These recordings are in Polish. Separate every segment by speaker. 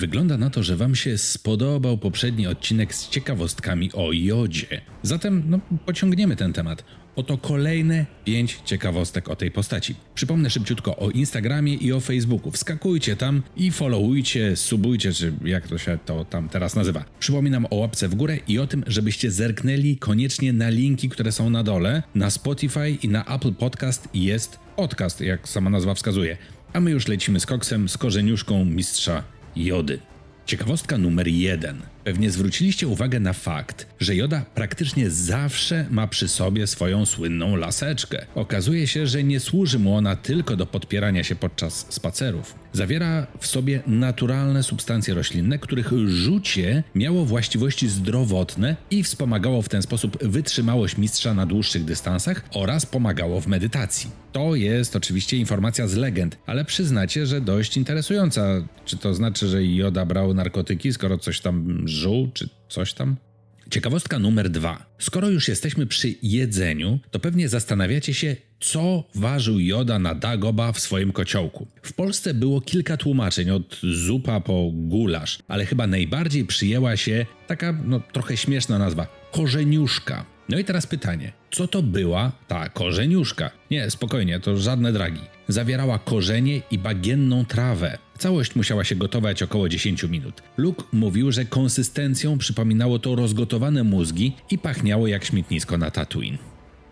Speaker 1: Wygląda na to, że Wam się spodobał poprzedni odcinek z ciekawostkami o jodzie. Zatem no, pociągniemy ten temat. Oto kolejne 5 ciekawostek o tej postaci. Przypomnę szybciutko o Instagramie i o Facebooku. Wskakujcie tam i followujcie, subujcie, czy jak to się to tam teraz nazywa. Przypominam o łapce w górę i o tym, żebyście zerknęli koniecznie na linki, które są na dole. Na Spotify i na Apple Podcast jest podcast, jak sama nazwa wskazuje. A my już lecimy z koksem, z korzeniuszką mistrza jody. Ciekawostka numer jeden. Pewnie zwróciliście uwagę na fakt, że Joda praktycznie zawsze ma przy sobie swoją słynną laseczkę. Okazuje się, że nie służy mu ona tylko do podpierania się podczas spacerów. Zawiera w sobie naturalne substancje roślinne, których rzucie miało właściwości zdrowotne i wspomagało w ten sposób wytrzymałość mistrza na dłuższych dystansach oraz pomagało w medytacji. To jest oczywiście informacja z legend, ale przyznacie, że dość interesująca. Czy to znaczy, że Joda brał narkotyki, skoro coś tam żuł, czy coś tam? Ciekawostka numer dwa. Skoro już jesteśmy przy jedzeniu, to pewnie zastanawiacie się, co ważył Joda na Dagoba w swoim kociołku. W Polsce było kilka tłumaczeń, od zupa po gulasz, ale chyba najbardziej przyjęła się taka, no trochę śmieszna nazwa korzeniuszka. No i teraz pytanie, co to była ta korzeniuszka? Nie, spokojnie, to żadne dragi. Zawierała korzenie i bagienną trawę. Całość musiała się gotować około 10 minut. Luke mówił, że konsystencją przypominało to rozgotowane mózgi i pachniało jak śmietnisko na Tatooine.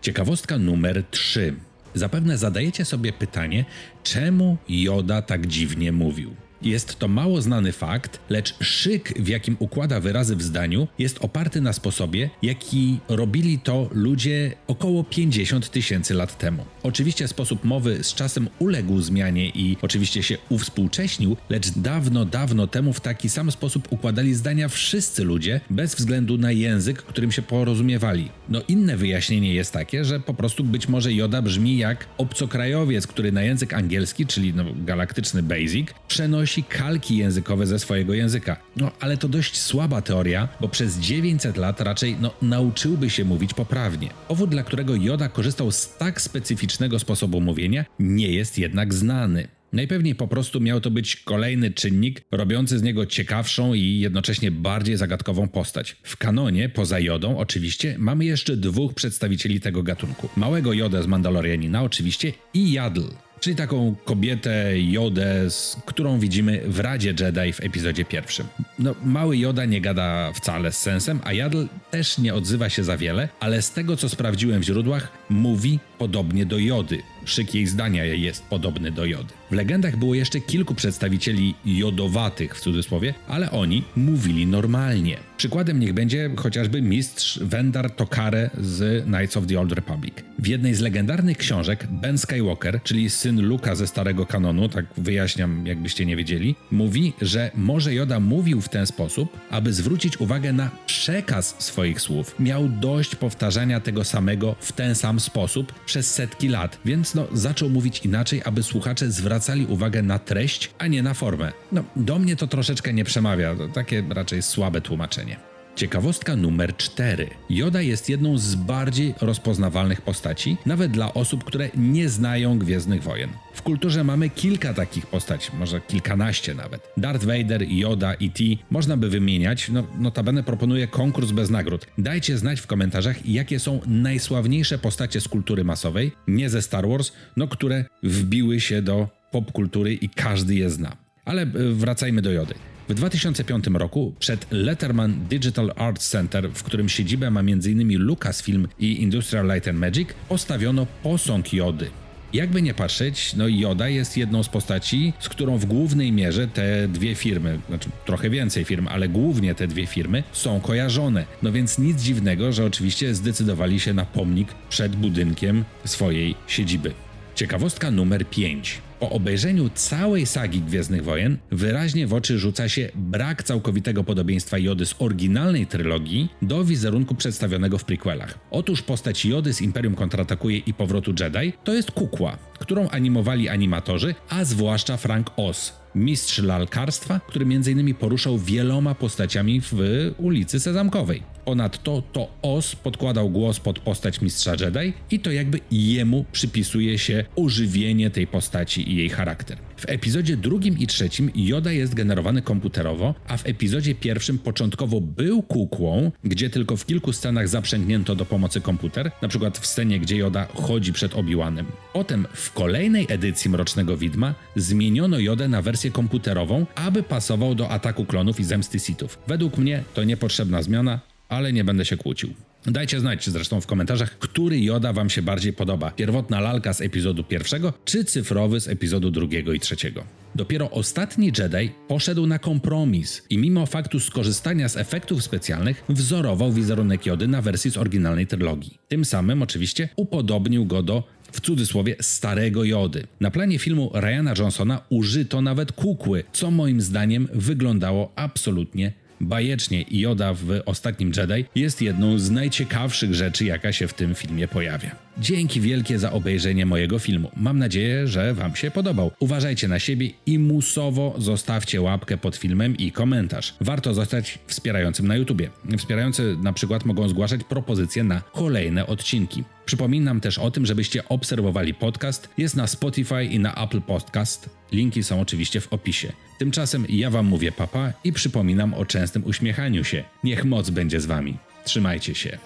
Speaker 1: Ciekawostka numer 3. Zapewne zadajecie sobie pytanie, czemu Joda tak dziwnie mówił. Jest to mało znany fakt, lecz szyk, w jakim układa wyrazy w zdaniu, jest oparty na sposobie, jaki robili to ludzie około 50 tysięcy lat temu. Oczywiście sposób mowy z czasem uległ zmianie i oczywiście się uwspółcześnił, lecz dawno, dawno temu w taki sam sposób układali zdania wszyscy ludzie, bez względu na język, którym się porozumiewali. No inne wyjaśnienie jest takie, że po prostu być może Joda brzmi jak obcokrajowiec, który na język angielski, czyli no, galaktyczny basic, przenosi kalki językowe ze swojego języka. No ale to dość słaba teoria, bo przez 900 lat raczej no, nauczyłby się mówić poprawnie. Powód, dla którego Joda korzystał z tak specyficznego sposobu mówienia, nie jest jednak znany. Najpewniej po prostu miał to być kolejny czynnik robiący z niego ciekawszą i jednocześnie bardziej zagadkową postać. W kanonie, poza Jodą oczywiście, mamy jeszcze dwóch przedstawicieli tego gatunku. Małego Jodę z Mandalorianina oczywiście i Jadl, czyli taką kobietę Jodę, z którą widzimy w Radzie Jedi w epizodzie pierwszym. No, mały Joda nie gada wcale z sensem, a Jadl też nie odzywa się za wiele, ale z tego co sprawdziłem w źródłach, mówi podobnie do Jody. Szyk jej zdania jest podobny do Jody. W legendach było jeszcze kilku przedstawicieli jodowatych w cudzysłowie, ale oni mówili normalnie. Przykładem niech będzie chociażby mistrz Wendar Tokare z Knights of the Old Republic. W jednej z legendarnych książek Ben Skywalker, czyli syn Luka ze starego kanonu, tak wyjaśniam jakbyście nie wiedzieli, mówi, że może Joda mówił w ten sposób, aby zwrócić uwagę na przekaz swoich słów. Miał dość powtarzania tego samego w ten sam sposób przez setki lat, więc no zaczął mówić inaczej, aby słuchacze zwracali uwagę na treść, a nie na formę. No, do mnie to troszeczkę nie przemawia, to takie raczej słabe tłumaczenie. Ciekawostka numer 4. Joda jest jedną z bardziej rozpoznawalnych postaci, nawet dla osób, które nie znają Gwiezdnych Wojen. W kulturze mamy kilka takich postaci, może kilkanaście nawet. Darth Vader, Yoda, E.T. można by wymieniać, no, notabene proponuję konkurs bez nagród. Dajcie znać w komentarzach, jakie są najsławniejsze postacie z kultury masowej, nie ze Star Wars, no które wbiły się do popkultury i każdy je zna. Ale e, wracajmy do Jody. W 2005 roku przed Letterman Digital Arts Center, w którym siedzibę ma m.in. Lucasfilm i Industrial Light and Magic, postawiono posąg Jody. Jakby nie patrzeć, no Joda jest jedną z postaci, z którą w głównej mierze te dwie firmy, znaczy trochę więcej firm, ale głównie te dwie firmy są kojarzone. No więc nic dziwnego, że oczywiście zdecydowali się na pomnik przed budynkiem swojej siedziby. Ciekawostka numer 5. Po obejrzeniu całej sagi Gwiezdnych Wojen wyraźnie w oczy rzuca się brak całkowitego podobieństwa Jody z oryginalnej trylogii do wizerunku przedstawionego w prequelach. Otóż postać Jody z Imperium kontratakuje i powrotu Jedi to jest kukła, którą animowali animatorzy, a zwłaszcza Frank Oz, mistrz lalkarstwa, który m.in. poruszał wieloma postaciami w ulicy Sezamkowej. Ponadto to Oz podkładał głos pod postać mistrza Jedi i to jakby jemu przypisuje się ożywienie tej postaci i jej charakter. W epizodzie drugim i trzecim Yoda jest generowany komputerowo, a w epizodzie pierwszym początkowo był kukłą, gdzie tylko w kilku scenach zaprzęgnięto do pomocy komputer, przykład w scenie, gdzie Yoda chodzi przed Obi-Wanem. Potem w kolejnej edycji Mrocznego Widma zmieniono Jodę na wersję komputerową, aby pasował do ataku klonów i zemsty Sithów. Według mnie to niepotrzebna zmiana, ale nie będę się kłócił. Dajcie znać zresztą w komentarzach, który Joda wam się bardziej podoba. Pierwotna lalka z epizodu pierwszego, czy cyfrowy z epizodu drugiego i trzeciego. Dopiero ostatni Jedi poszedł na kompromis i mimo faktu skorzystania z efektów specjalnych wzorował wizerunek Jody na wersji z oryginalnej trylogii. Tym samym oczywiście upodobnił go do w cudzysłowie starego Jody. Na planie filmu Ryana Johnsona użyto nawet kukły, co moim zdaniem wyglądało absolutnie bajecznie Yoda w Ostatnim Jedi jest jedną z najciekawszych rzeczy, jaka się w tym filmie pojawia. Dzięki wielkie za obejrzenie mojego filmu. Mam nadzieję, że Wam się podobał. Uważajcie na siebie i musowo zostawcie łapkę pod filmem i komentarz. Warto zostać wspierającym na YouTubie. Wspierający na przykład mogą zgłaszać propozycje na kolejne odcinki. Przypominam też o tym, żebyście obserwowali podcast. Jest na Spotify i na Apple Podcast. Linki są oczywiście w opisie. Tymczasem ja Wam mówię papa i przypominam o częstym uśmiechaniu się. Niech moc będzie z Wami. Trzymajcie się.